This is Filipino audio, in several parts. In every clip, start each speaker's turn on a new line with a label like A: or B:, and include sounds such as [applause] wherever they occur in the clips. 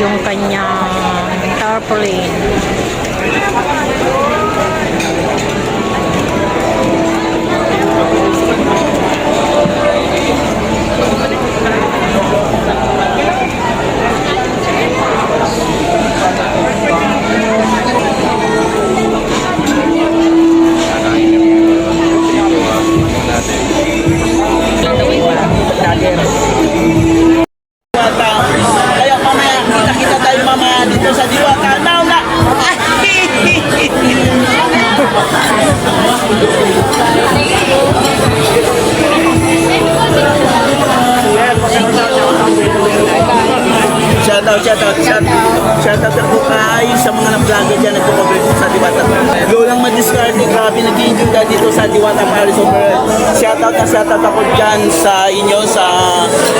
A: yung kanyang tarpaulin.
B: Out, shout out, shout out, shout out ako kay sa mga na-vlogger dyan nagko-cover dito sa Diwata. Go lang ka dito sa Diwata Paris Overload. Shout out na shout out ako dyan sa inyo sa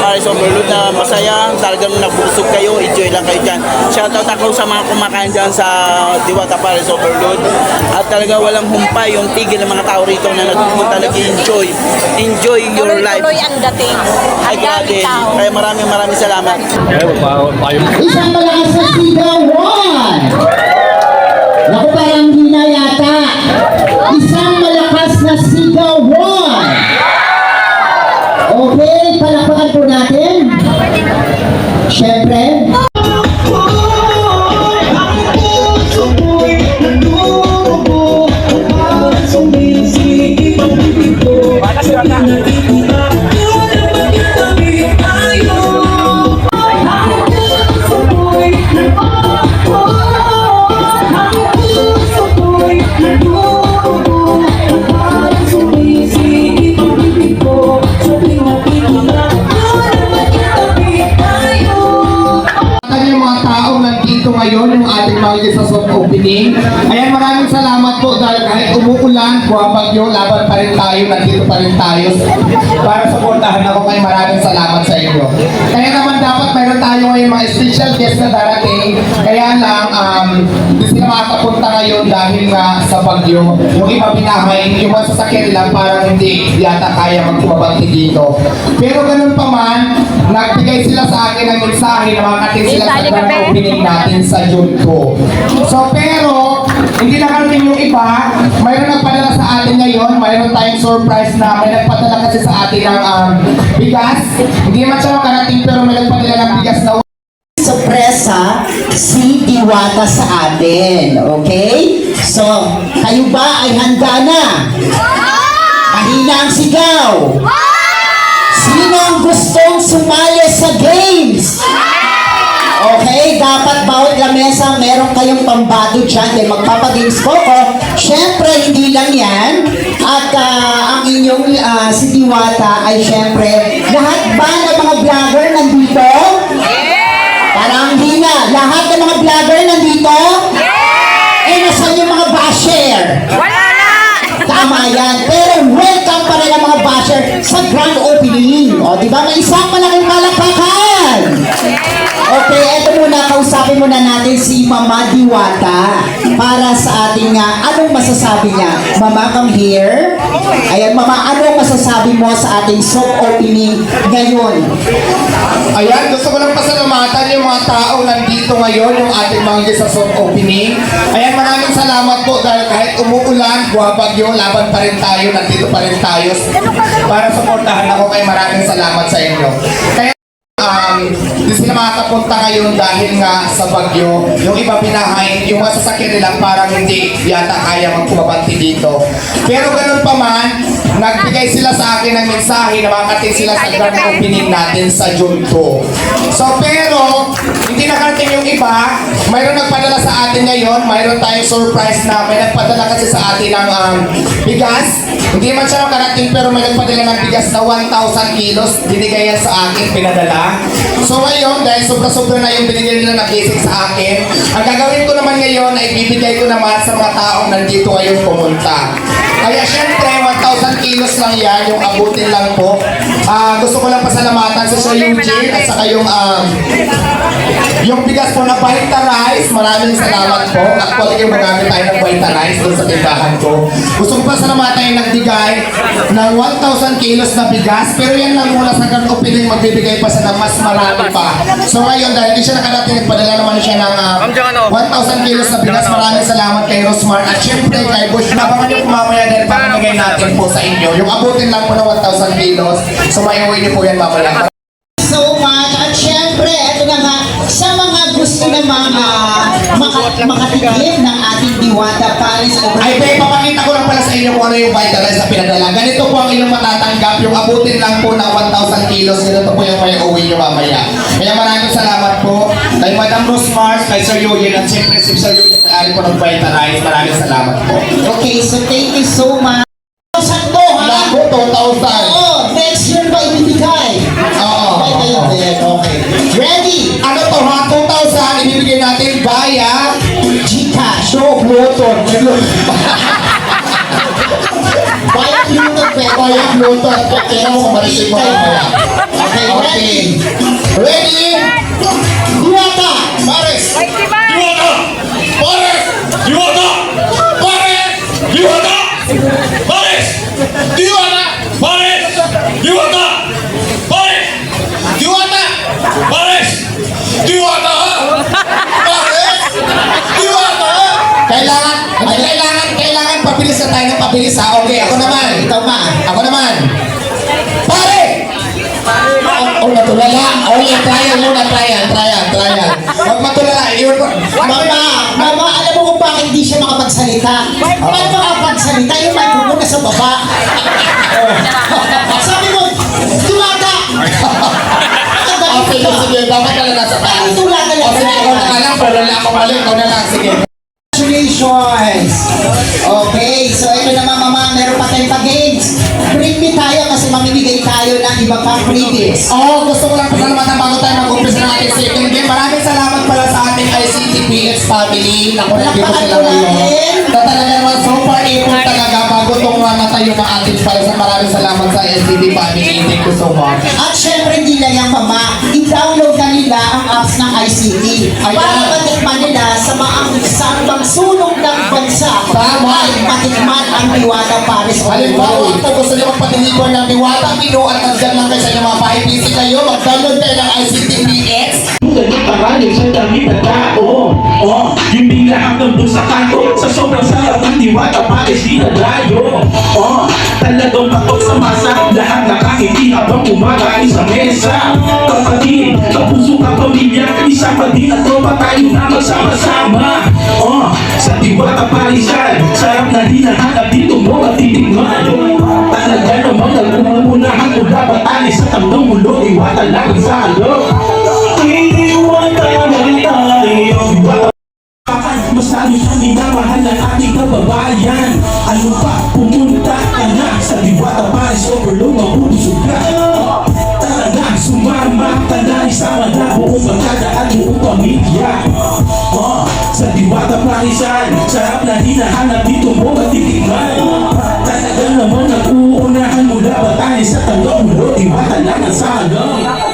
B: Paris Overload na masaya, talagang nabusog kayo, enjoy lang kayo dyan. Shout out ako sa mga kumakain dyan sa Diwata Paris Overload. At talaga walang humpay yung tigil ng mga tao rito na nagpupunta nag-enjoy. Enjoy your life.
A: Tuloy-tuloy ang dating.
B: Ay,
A: Ang
B: grabe. Kaya maraming maraming salamat.
C: Isang malakas na sigaw, one! Naku, parang hindi na yata. Isang malakas na sigaw, one! Okay, nandito ngayon, yung ating mga sa soft opening. Ayan, maraming salamat po dahil kahit umuulan, buwabagyo, laban pa rin tayo, nandito pa rin tayo. Para supportahan ako kayo, maraming salamat sa inyo. Kaya naman dapat mayroon tayo ngayon mga special guest na darating. Kaya lang, um, hindi sila makapunta ngayon dahil nga sa bagyo. Yung iba binahay, yung mga sasakyan nila parang hindi yata kaya magpabagti dito. Pero ganun pa man, nagbigay sila sa akin ng mensahe na makakating sila sa opening natin sa 2. So pero, hindi nakarating yung iba, mayroon nagpadala sa atin ngayon, mayroon tayong surprise na may nagpadala kasi sa atin ng um, bigas. Hindi man siya makarating pero may nagpadala ng bigas na sorpresa si Diwata sa atin. Okay? So, kayo ba ay handa na? Mahina ang sigaw. Sino ang gustong sumali sa games? Okay, dapat bawat lamesa meron kayong pambato dyan dahil magpapagames po ko. Siyempre, hindi lang yan. At ah, ang inyong ah, si Diwata ay siyempre, lahat ba ng mga vlogger nandito? Parang hindi na. Lahat ng mga vlogger nandito? Eh, nasan yung mga basher?
A: Wala na!
C: Tama yan. Pero welcome pa rin ang mga basher sa grand opening. O, di ba? May isang malaking kausapin muna natin si Mama Diwata para sa ating, uh, anong masasabi niya? Mama, come here. Ayan, Mama, anong masasabi mo sa ating soft opening ngayon? Ayan, gusto ko lang pasalamatan yung mga taong nandito ngayon, yung ating mga sa soft opening. Ayan, maraming salamat po dahil kahit umuulan, buwabagyo, laban pa rin tayo, nandito pa rin tayo. Para supportahan ako kay maraming salamat sa inyo. Kaya Um, hindi sila makakapunta ngayon dahil nga sa bagyo. Yung iba binahay, yung mga sasakyan nila parang hindi yata kaya magpumabanti dito. Pero ganun pa man, nagbigay sila sa akin ng mensahe na makakating sila sa grand opening natin sa June 2. So pero, hindi nakarating yung iba, mayroon nagpadala sa atin ngayon, mayroon tayong surprise na may nagpadala kasi sa atin ng um, bigas. Hindi man siya makarating pero may nagpadala ng bigas na 1,000 kilos. Binigay yan sa akin, pinadala. So ngayon, dahil sobra-sobra na yung binigay nila na basic sa akin, ang gagawin ko naman ngayon ay bibigay ko naman sa mga taong nandito ngayon pumunta. Kaya syempre, 1,000 kilos lang yan, yung abutin lang po. Ah, gusto ko lang pasalamatan sa Sir Eugene at saka yung um, Yung bigas po na Baita Rice, maraming salamat po. Actually, yung magamit tayo ng Baita Rice doon sa tindahan ko. Gusto ko pa salamatan yung nagbigay ng 1,000 kilos na bigas. Pero yan lang muna sa grand opening, magbibigay pa sa mas marami pa. So ngayon, dahil di siya nakadating, nagpadala naman siya ng ah, 1,000 kilos na bigas. Maraming salamat kay Rosmar. At syempre kay Bush. Nabangan niyo po mamaya dahil papamigay natin po sa inyo. Yung abutin lang po ng 1,000 kilos. So maiuwi niyo po yan mamaya.
D: Namang uh, maka, makatikim ng ating Diwata Paris
C: Ay, be, papakita ko lang pala sa inyo kung ano yung vitalize na pinadala. Ganito po ang inyong matatanggap. Yung abutin lang po ng 1,000 kilos. Ganito po yung may uwi nyo mamaya. Kaya maraming salamat po kay Madam Rosmars, kay Sir Yoyin, at siyempre si Sir Yoyin, ari po ng vitalize. Maraming salamat po.
D: Okay, so thank you so much. Saan to, ha?
C: Naku, 2,000. via
D: Gcash.
C: No, Pluton.
D: Bayad yung nagpera.
C: Bayad Pluton. Pagkira mo kung mo. Okay,
D: okay. Ready?
C: Kuwata! Maris! Wait, diba? Pabilis na tayo ng pabilis ha. Okay, ako naman.
D: Ikaw ma.
C: Ako naman. Pare! Oh, oh, matulala. Oh, yan, trial muna, trial, trial, trial. Huwag matulala. Iwan ko.
D: Mama, mama, alam mo kung bakit hindi siya makapagsalita? Paano makapagsalita? Yung microphone nasa baba. [laughs] Sabi mo, Diwata!
C: Oh, sige. Dapat pala nasa taas.
D: Tulala
C: Oh, sige, ikaw na
D: lang.
C: lang. Pero wala ako mali. Ikaw na lang. Sige.
D: Congratulations! Okay, so ito naman mama, meron pa tayong pa-games. Freebie tayo kasi mamimigay tayo ng iba pang freebies.
C: Oh, gusto ko lang pasalamatan bago tayo mag-umpisa ng ating second game. Maraming salamat pala sa ating ICTPX family. Naku, nandito sila ngayon. Na talaga naman so far able talaga bago itong mamatay yung mga ating pala sa maraming salamat sa ICT family. Thank you so much.
D: At syempre hindi lang yan mama, i-download na nila ang apps ng ICT para
C: Ayan.
D: Nila sa maang sa bang sulong ng bansa
C: Tama.
D: ay matikman ang Diwata Paris
C: Halimbawa, kung gusto niyo magpatinigon ng diwata, pino at nandyan lang kayo sa inyong mga pa-IPC kayo, mag-download kayo ng ICTPX.
E: Ganun parali sa dami na tao Oh, yung bigla hanggang doon sa kanto Sa sobrang sarap ng diwata pares di na layo. Oh, talagang patok sa masa Lahat nakangiti habang kumakain sa mesa. Kapatid, kapuso ka pamilya Isama din at tropa tayo na magsama-sama Oh, sa diwata parisan Sarap na hinahanap dito mo at titigman Talaga namang nagmumunahan ko dapat alis sa tamang mulo Diwata lang ang salo Iniwata na tayo Masyado siya minamahal ng ating kababayan. Ano pa, pumunta ka na Sa Diwata Paris Overload, mabubusog pakisan Sarap na hinahanap dito mo at titigman Tatagal naman at uunahan mula batay sa tanggap mo Iwata lang ang sagam